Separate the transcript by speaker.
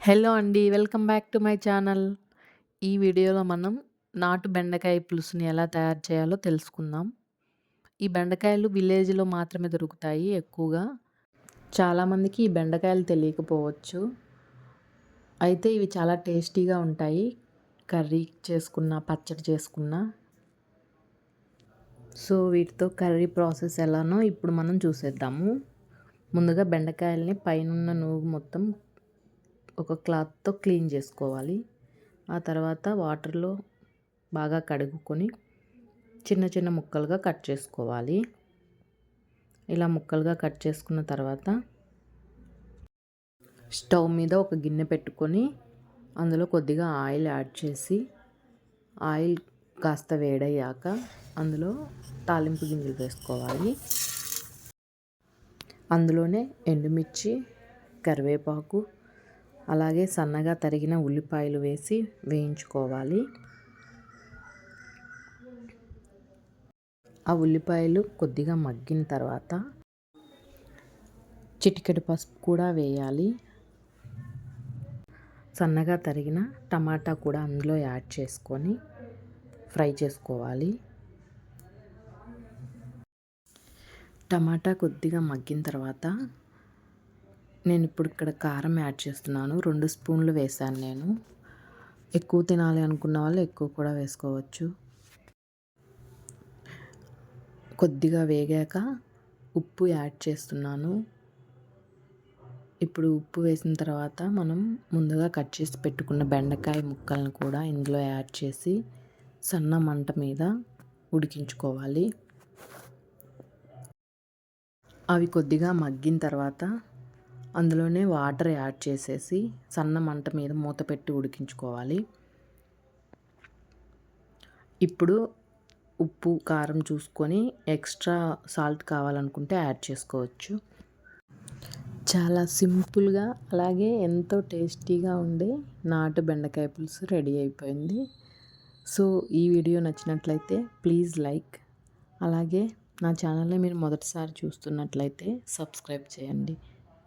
Speaker 1: Hello అండి welcome back to my channel. ఈ వీడియోలో మనం నాటు బెండకాయ పులుసుని ఎలా తయారు చేయాలో తెలుసుకుందాం. ఈ బెండకాయలు విలేజ్లో మాత్రమే దొరుకుతాయి ఎక్కువగా. చాలామందికి ఈ బెండకాయలు తెలియకపోవచ్చు. అయితే ఇవి చాలా టేస్టీగా ఉంటాయి. కర్రీ చేసుకున్న పచ్చడి చేసుకున్న. సో వీటితో కర్రీ ప్రాసెస్ ఎలానో ఇప్పుడు మనం చూసేద్దాము. ముందుగా బెండకాయల్ని పైన నూగు మొత్తం ఒక క్లాత్తో క్లీన్ చేసుకోవాలి. ఆ తర్వాత వాటర్లో బాగా కడుగుకొని చిన్న చిన్న ముక్కలుగా కట్ చేసుకోవాలి. ఇలా ముక్కలుగా కట్ చేసుకున్న తర్వాత స్టవ్ మీద ఒక గిన్నె పెట్టుకొని అందులో కొద్దిగా ఆయిల్ యాడ్ చేసి ఆయిల్ కాస్త వేడయ్యాక అందులో తాలింపు గింజలు వేసుకోవాలి. అందులోనే ఎండుమిర్చి కరివేపాకు అలాగే సన్నగా తరిగిన ఉల్లిపాయలు వేసి వేయించుకోవాలి. ఆ ఉల్లిపాయలు కొద్దిగా మగ్గిన తర్వాత చిటికెడు పసుపు కూడా వేయాలి. సన్నగా తరిగిన టమాటా కూడా అందులో యాడ్ చేసుకొని ఫ్రై చేసుకోవాలి. టమాటా కొద్దిగా మగ్గిన తర్వాత నేను ఇప్పుడు ఇక్కడ కారం యాడ్ చేస్తున్నాను. రెండు స్పూన్లు వేసాను నేను. ఎక్కువ తినాలి అనుకున్న వాళ్ళు ఎక్కువ కూడా వేసుకోవచ్చు. కొద్దిగా వేగాక ఉప్పు యాడ్ చేస్తున్నాను. ఇప్పుడు ఉప్పు వేసిన తర్వాత మనం ముందుగా కట్ చేసి పెట్టుకున్న బెండకాయ ముక్కలను కూడా ఇందులో యాడ్ చేసి సన్న మంట మీద ఉడికించుకోవాలి. అవి కొద్దిగా మగ్గిన తర్వాత అందులోనే వాటర్ యాడ్ చేసేసి సన్న మంట మీద మూత పెట్టి ఉడికించుకోవాలి. ఇప్పుడు ఉప్పు కారం చూసుకొని ఎక్స్ట్రా సాల్ట్ కావాలనుకుంటే యాడ్ చేసుకోవచ్చు. చాలా సింపుల్గా అలాగే ఎంతో టేస్టీగా ఉండే నాటు బెండకాయ పులుసు రెడీ అయిపోయింది. సో ఈ వీడియో నచ్చినట్లయితే ప్లీజ్ లైక్ అలాగే నా ఛానల్ని మీరు మొదటిసారి చూస్తున్నట్లయితే సబ్స్క్రైబ్ చేయండి.